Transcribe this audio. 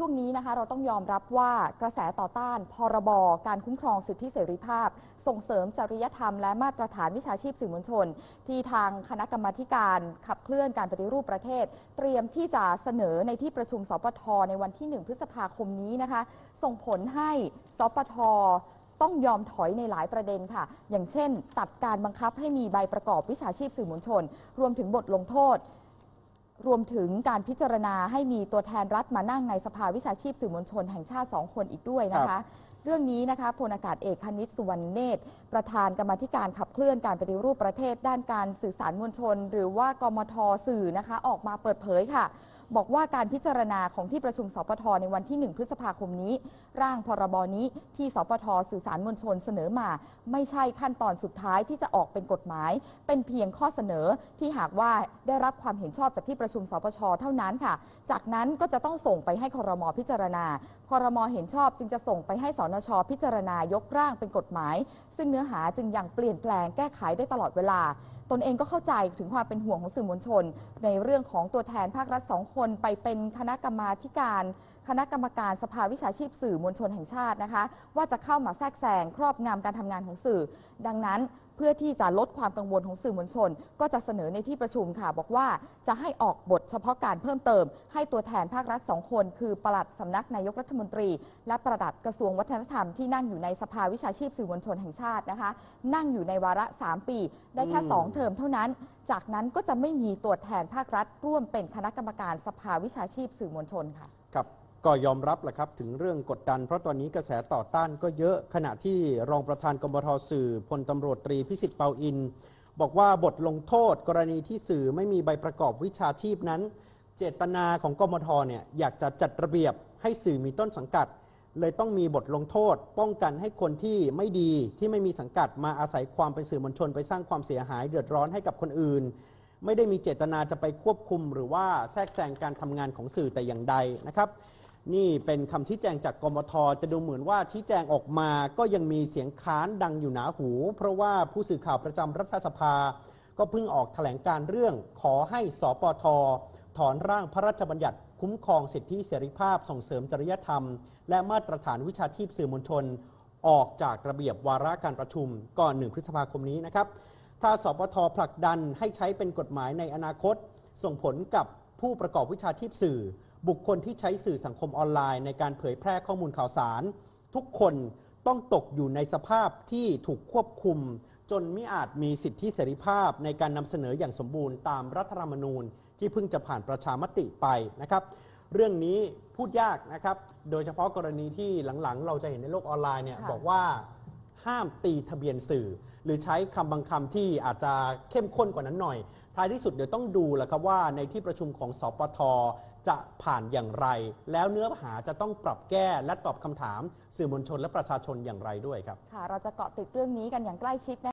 ช่วงนี้นะคะเราต้องยอมรับว่ากระแสต่อต้าน พรบ การคุ้มครองสิทธิเสรีภาพ ส่งเสริมจริยธรรมและมาตรฐานวิชาชีพสื่อมวลชน ที่ทางคณะกรรมาการขับเคลื่อนการปฏิรูปประเทศ เตรียมที่จะเสนอในที่ประชุมสปทในวันที่ 1 พฤษภาคมนี้นะคะ ส่งผลให้สปทต้องยอมถอยในหลายประเด็นค่ะ อย่างเช่น ตัดการบังคับให้มีใบประกอบวิชาชีพสื่อมวลชน รวมถึงบทลงโทษ รวมถึงการพิจารณาให้มีตัวแทนรัฐมานั่งในสภาวิชาชีพสื่อมวลชนแห่งชาติสองคนอีกด้วยนะครัคะบเรื่องนี้นะคะพลอากาศเอกคณิตสุวรรณเนตร ประธานกรรมาธิการขับเคลื่อนการปฏิรูปประเทศ ด้านการสื่อสารมวลชน หรือว่ากมทสื่อนะคะ ออกมาเปิดเผยค่ะ บอกว่าการพิจารณาของที่ประชุมสปทในวันที่ 1 พฤษภาคมนี้ ร่างพรบนี้ที่สปทสื่อสารมวลชนเสนอมา ไม่ใช่ขั้นตอนสุดท้ายที่จะออกเป็นกฎหมาย เป็นเพียงข้อเสนอที่หากว่าได้รับความเห็นชอบจากที่ประชุมสปชเท่านั้นค่ะ จากนั้นก็จะต้องส่งไปให้คอรมอพิจารณาคอรมอเห็นชอบจึงจะส่งไปให้สนชพิจารณายกร่างเป็นกฎหมาย ซึ่งเนื้อหาจึงยังเปลี่ยนแปลงแก้ไขได้ตลอดเวลา ตนเองก็เข้าใจถึงความเป็นห่วงของสื่อมวลชน ในเรื่องของตัวแทนภาครัฐสองคนไปเป็นคณะกรรมาการคณะกรรมการสภาวิชาชีพสื่อมวลชนแห่งชาตินะคะ ว่าจะเข้ามาแทรกแซงครอบงำการทำงานของสื่อ ดังนั้น เพื่อที่จะลดความกังวลของสื่อมวลชน ก็จะเสนอในที่ประชุมค่ะ บอกว่าจะให้ออกบทเฉพาะการเพิ่มเติม ให้ตัวแทนภาครัฐสองคน คือปลัดสำนักนายกรัฐมนตรี และปลัดกระทรวงวัฒนธรรมที่นั่งอยู่ในสภาวิชาชีพสื่อมวลชนแห่งชาตินะคะ นั่งอยู่ในวาระ 3 ปี ได้แค่อืมสองเทอมเท่านั้น จากนั้นก็จะไม่มีตัวแทนภาครัฐร่วมเป็นคณะกรรมการสภาวิชาชีพสื่อมวลชนค่ะ ครับ ก็ยอมรับแหละครับถึงเรื่องกดดัน เพราะตอนนี้กระแสต่อต้านก็เยอะขณะที่รองประธานกมทสื่อพลตำรวจตรีพิสิทธิ์เปาอิน บอกว่าบทลงโทษกรณีที่สื่อไม่มีใบประกอบวิชาชีพนั้น เจตนาของกมทเนี่ยอยากจะจัดระเบียบให้สื่อมีต้นสังกัด เลยต้องมีบทลงโทษ ป้องกันให้คนที่ไม่ดีที่ไม่มีสังกัดมาอาศัยความเป็นสื่อมวลชนไปสร้างความเสียหายเดือดร้อนให้กับคนอื่นไม่ได้มีเจตนาจะไปควบคุมหรือว่าแทรกแซงการทำงานของสื่อแต่อย่างใดนะครับ นี่เป็นคำชี้แจงจากกมทจะดูเหมือนว่าชี้แจงออกมาก็ยังมีเสียงค้านดังอยู่หนาหู เพราะว่าผู้สื่อข่าวประจำรัฐสภา ก็เพิ่งออกแถลงการเรื่องขอให้สปทถอนร่างพระราชบัญญัติคุ้มครองสิทธิเสรีภาพส่งเสริมจริยธรรม และมาตรฐานวิชาชีพสื่อมวลชน ออกจากระเบียบวาระการประชุมก่อนหนึ่งพฤษภาคมนี้นะครับ ถ้าสปทผลักดันให้ใช้เป็นกฎหมายในอนาคต ส่งผลกับผู้ประกอบวิชาชีพสื่อ บุคคลที่ใช้สื่อสังคมออนไลน์ในการเผยแพร่ข้อมูลข่าวสาร ทุกคนต้องตกอยู่ในสภาพที่ถูกควบคุม จนไม่อาจมีสิทธิเสรีภาพในการนำเสนออย่างสมบูรณ์ตามรัฐธรรมนูญที่เพิ่งจะผ่านประชามติไปนะครับ เรื่องนี้พูดยากนะครับ โดยเฉพาะกรณีที่หลังๆ เราจะเห็นในโลกออนไลน์เนี่ยค่ะบอกว่าห้ามตีทะเบียนสื่อ หรือใช้คำบางคำที่อาจจะเข้มข้นกว่านั้นหน่อย ท้ายที่สุดเดี๋ยวต้องดูแหละครับว่าในที่ประชุมของสปท จะผ่านอย่างไร แล้วเนื้อหาจะต้องปรับแก้และตอบคำถาม สื่อมวลชนและประชาชนอย่างไรด้วยครับ ค่ะ เราจะเกาะติดเรื่องนี้กันอย่างใกล้ชิดนะ